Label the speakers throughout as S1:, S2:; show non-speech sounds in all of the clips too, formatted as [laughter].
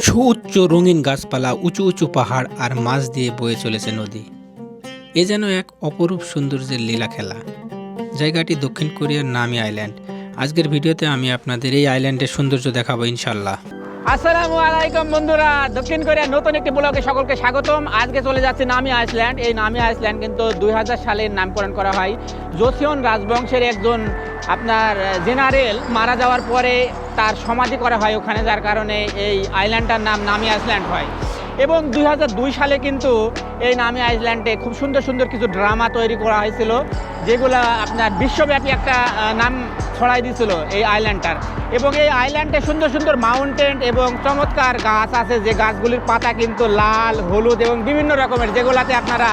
S1: সুউচ্চ রঙিন গাছপালা, উঁচু উঁচু পাহাড় আর মাছ দিয়ে বয়ে চলেছে নদী। এ যেন এক অপরূপ সৌন্দর্যের লীলা খেলা। জায়গাটি দক্ষিণ কোরিয়ার নামি আইল্যান্ড। আজকের ভিডিওতে আমি আপনাদের এই আইল্যান্ডের সৌন্দর্য দেখাবো ইনশাল্লাহ
S2: আসসালামু আলাইকুম বন্ধুরা। দক্ষিণ কোরিয়ার নতুন একটি ব্লগে সকলকে স্বাগতম। আজকে চলে যাচ্ছে নামি আইসল্যান্ড। এই নামি আইসল্যান্ড কিন্তু দুই হাজার সালের নামকরণ করা হয়। জোসিয়ন রাজবংশের একজন আপনার জেনারেল মারা যাওয়ার পরে তার সমাধি করা হয় ওখানে, যার কারণে এই আইল্যান্ডটার নাম নামি আইসল্যান্ড হয়। এবং দুই হাজার দুই সালে কিন্তু এই নামি আইসল্যান্ডে খুব সুন্দর সুন্দর কিছু ড্রামা তৈরি করা হয়েছিল, যেগুলো আপনার বিশ্বব্যাপী একটা নাম ছড়াই দিয়েছিল এই আইল্যান্ডটার। এবং এই আইল্যান্ডে সুন্দর সুন্দর মাউন্টেন এবং চমৎকার গাছ আছে, যে গাছগুলির পাতা কিন্তু লাল, হলুদ এবং বিভিন্ন রকমের, যেগুলাতে আপনারা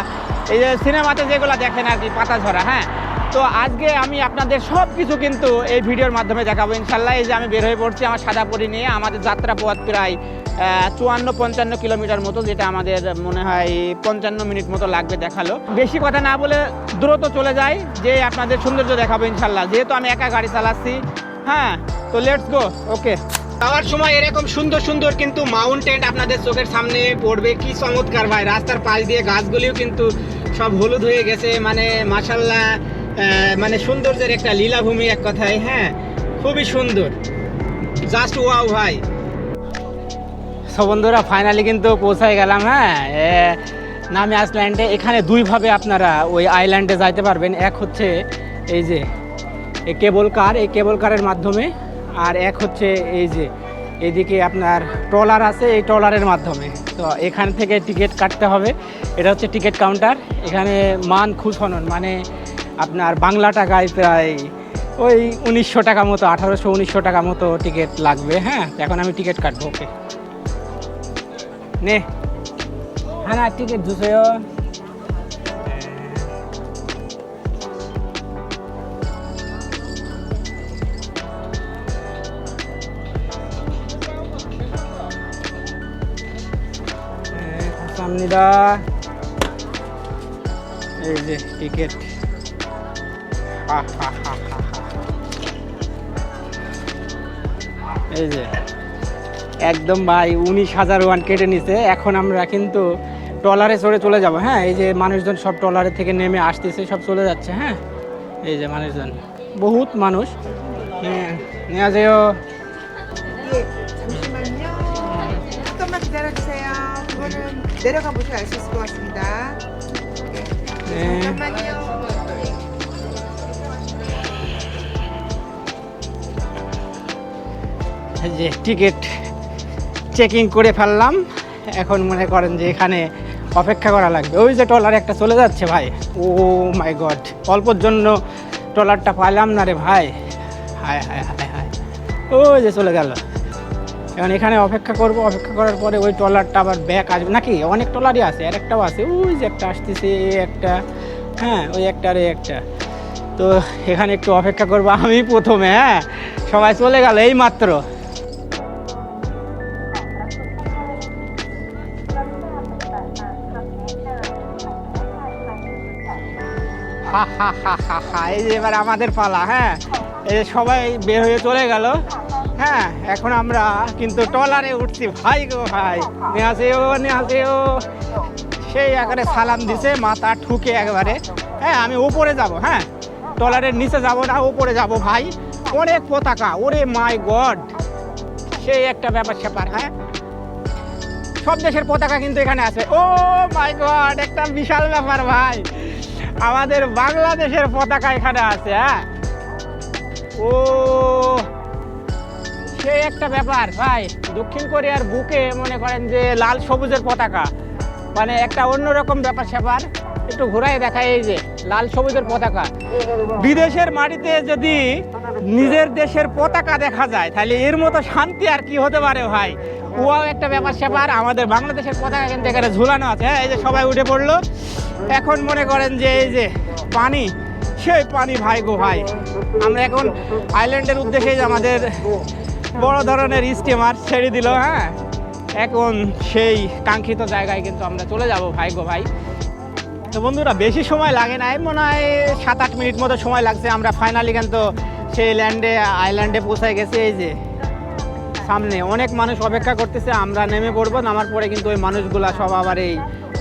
S2: এই যে সিনেমাতে যেগুলো দেখেন আর কি, পাতা ঝরা হ্যাঁ? তো আজকে আমি আপনাদের সব কিছু কিন্তু এই ভিডিওর মাধ্যমে দেখাবো, ইনশাল্লাহ। এই যে আমি বের হয়ে পড়ছি আমার সাদা পরি নিয়ে, আমাদের যাত্রা পথ প্রায় চুয়ান্ন পঞ্চান্ন কিলোমিটার মতো, যেটা আমাদের মনে হয় পঞ্চান্ন মিনিট মতো লাগবে দেখাল। বেশি কথা না বলে দ্রুত চলে যাই, যে আপনাদের সৌন্দর্য দেখাবো ইনশাল্লাহ। যেহেতু আমি একা গাড়ি চালাচ্ছি হ্যাঁ তো লেটস গো ওকে যাওয়ার সময় এরকম সুন্দর সুন্দর কিন্তু মাউন্টেন আপনাদের চোখের সামনে পড়বে। কি চমৎকার ভাই, রাস্তার পাশ দিয়ে গাছগুলিও কিন্তু সব হলুদ হয়ে গেছে। মানে মাসাল্লাহ মানে সৌন্দর্যের একটা লীলাভূমি এক কথায় হ্যাঁ খুবই সুন্দর। জাস্ট ওয়াও ভাই। সো বন্ধুরা ফাইনালি কিন্তু পৌঁছায় গেলাম হ্যাঁ? নামে আইসল্যান্ডে। এখানে দুইভাবে আপনারা ওই আইল্যান্ডে যাইতে পারবেন। এক হচ্ছে এই যে, এই কেবল কার, এই কেবল কারের মাধ্যমে, আর এক হচ্ছে এই যে, এদিকে আপনার ট্রলার আছে, এই ট্রলারের মাধ্যমে। তো এখান থেকে টিকিট কাটতে হবে। এটা হচ্ছে টিকিট কাউন্টার। এখানে মান খুশনন মানে আপনার বাংলা টাকায় প্রায় ওই উনিশশো টাকা মতো, আঠারোশো, উনিশশো টাকা মতো টিকিট লাগবে হ্যাঁ? এখন আমি টিকিট কাটবো, ওকে। 네. 하나 튀게 주세요. 네, 감사합니다. 네, 이제 티켓. 하하하하. 네, 이제. একদম ভাই উনিশ হাজার ওয়ান কেটে নিছে এখন আমরা কিন্তু ট্রলারে চড়ে চলে যাব হ্যাঁ এই যে মানুষজন সব ট্রলারে থেকে নেমে আসতেছে সব চলে যাচ্ছে হ্যাঁ এই যে মানুষজন বহুত মানুষ হ্যাঁ নেওয়া যেও
S3: 예, 잠시만요. 조금만 기다려주세요. 그거는 내려가 보셔야 알 수 있을 것 같습니다.
S2: 네.
S3: 잠깐만요.
S2: এই যে টিকিট চেকিং করে ফেললাম। এখন মনে করেন যে এখানে অপেক্ষা করা লাগবে। ওই যে ট্রলার একটা চলে যাচ্ছে ভাই। ও মাই গড অল্পর জন্য ট্রলারটা পাইলাম না রে ভাই। হায় হায় হায় হায়। ওই যে চলে গেল। এখন এখানে অপেক্ষা করব, অপেক্ষা করার পরে ওই ট্রলারটা আবার ব্যাক আসবে। নাকি? অনেক ট্রলারই আছে আর একটাও আছে। ওই যে একটা আসতেছে একটা। হ্যাঁ ওই একটা আর একটা। তো এখানে একটু অপেক্ষা করব। আমি প্রথমে হ্যাঁ? সবাই চলে গেল এই মাত্র [laughs] এই যে এবার আমাদের পালা হ্যাঁ? এই যে সবাই বের হয়ে চলে গেল। হ্যাঁ এখন আমরা কিন্তু ট্রলারে উঠছি। ভাই গো ভাই নেহাসেও নেহাসেও সেই একেবারে সালাম দিছে, মাথা ঠুকে একবারে। হ্যাঁ আমি উপরে যাব হ্যাঁ? ট্রলারের নিচে যাব না, উপরে যাব ভাই। অনেক পতাকা, ওরে মাই গড। সেই একটা ব্যাপার স্যাপার হ্যাঁ? সব দেশের পতাকা কিন্তু এখানে আছে। ও মাই গড, একটা বিশাল ব্যাপার ভাই। আমাদের বাংলাদেশের পতাকা এখানে আছে হ্যাঁ? ও, সে একটা ব্যাপার, ভাই। দক্ষিণ কোরিয়ার বুকে মনে করেন যে লাল সবুজের পতাকা। মানে একটা অন্যরকম ব্যাপার, স্যাপার। একটু ঘুরাই দেখায় এই যে, লাল সবুজের পতাকা। বিদেশের মাটিতে যদি নিজের দেশের পতাকা দেখা যায়, তাহলে এর মতো শান্তি আর কি হতে পারে, ভাই? ওয়াও, একটা ব্যাপার স্যাপার আমাদের বাংলাদেশের পতাকা কিন্তু এখানে ঝুলানো আছে। হ্যাঁ এই যে সবাই উঠে পড়ল। এখন মনে করেন যে এই যে পানি, সেই পানি ভাই গো ভাই। আমরা এখন আইল্যান্ডের উদ্দেশ্যে আমাদের বড় ধরনের স্টিমার ছেড়ে দিল হ্যাঁ। এখন সেই কাঙ্ক্ষিত জায়গায় কিন্তু আমরা চলে যাব ভাই গো ভাই। তো বন্ধুরা, বেশি সময় লাগে না এই মনে হয় সাত আট মিনিট মতো সময় লাগছে। আমরা ফাইনালি কিন্তু সেই ল্যান্ডে আইল্যান্ডে পৌঁছায় গেছি, এই যে। সামনে অনেক মানুষ অপেক্ষা করতেছে, আমরা নেমে পড়ব, নামার পরে কিন্তু ওই মানুষগুলা সব আবার এই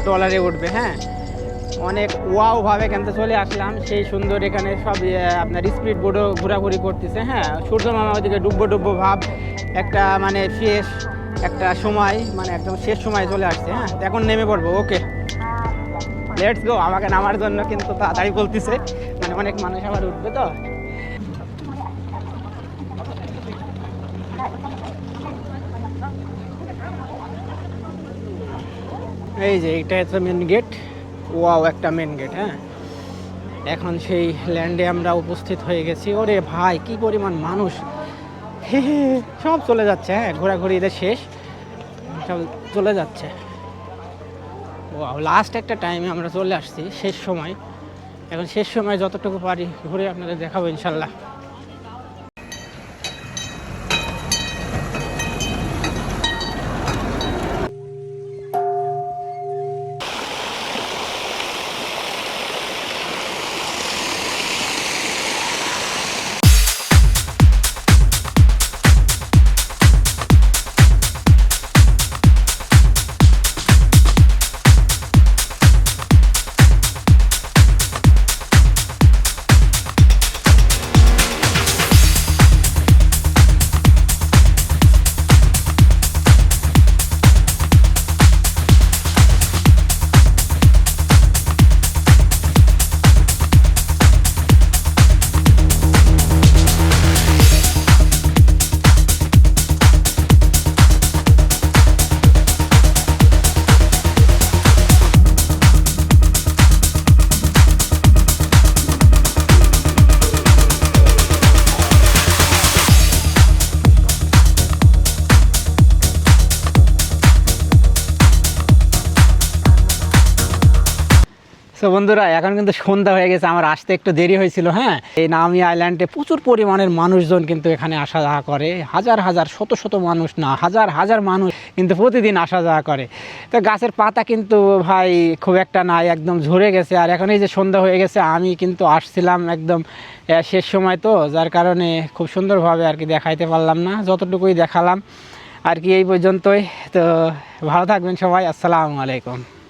S2: ট্রলারে উঠবে হ্যাঁ? অনেক ওয়াওভাবে কেনতে চলে আসলাম, সেই সুন্দর এখানে সব আপনার স্পিড বোর্ডও ঘোরাঘুরি করতেছে হ্যাঁ? সূর্য মামা ওদিকে ডুব্বো ডুব্বো ভাব, একটা মানে শেষ একটা সময় মানে একদম শেষ সময় চলে আসছে হ্যাঁ? এখন নেমে পড়ব, ওকে। লেটস গো আমাকে নামার জন্য কিন্তু তাড়াতাড়ি বলতেছে মানে অনেক মানুষ আবার উঠবে তো। এই যে এটা হচ্ছে মেন গেট ওয়াও, একটা মেন গেট হ্যাঁ। এখন সেই ল্যান্ডে আমরা উপস্থিত হয়ে গেছি। ওরে ভাই, কি পরিমাণ মানুষ। সব চলে যাচ্ছে হ্যাঁ ঘোরাঘুরি এদের শেষ। সব চলে যাচ্ছে। ওয়াও লাস্ট একটা টাইমে আমরা চলে আসছি, শেষ সময়। এখন শেষ সময় যতটুকু পারি ঘুরে আপনাদের দেখাবো, ইনশাল্লাহ। সো বন্ধুরা, এখন কিন্তু সন্ধ্যা হয়ে গেছে। আমার আসতে একটু দেরি হয়েছিল হ্যাঁ? এই নামি আইল্যান্ডে প্রচুর পরিমাণের মানুষজন কিন্তু এখানে আসা যাওয়া করে। হাজার হাজার, শত শত মানুষ না, হাজার হাজার মানুষ কিন্তু প্রতিদিন আসা যাওয়া করে। তো গাছের পাতা কিন্তু ভাই খুব একটা নাই, একদম ঝরে গেছে। আর এখন এই যে সন্ধ্যা হয়ে গেছে, আমি কিন্তু আসছিলাম একদম শেষ সময় তো, যার কারণে খুব সুন্দরভাবে আর কি দেখাইতে পারলাম না, যতটুকুই দেখালাম। আর কি এই পর্যন্তই। তো ভালো থাকবেন সবাই, আসসালামু আলাইকুম।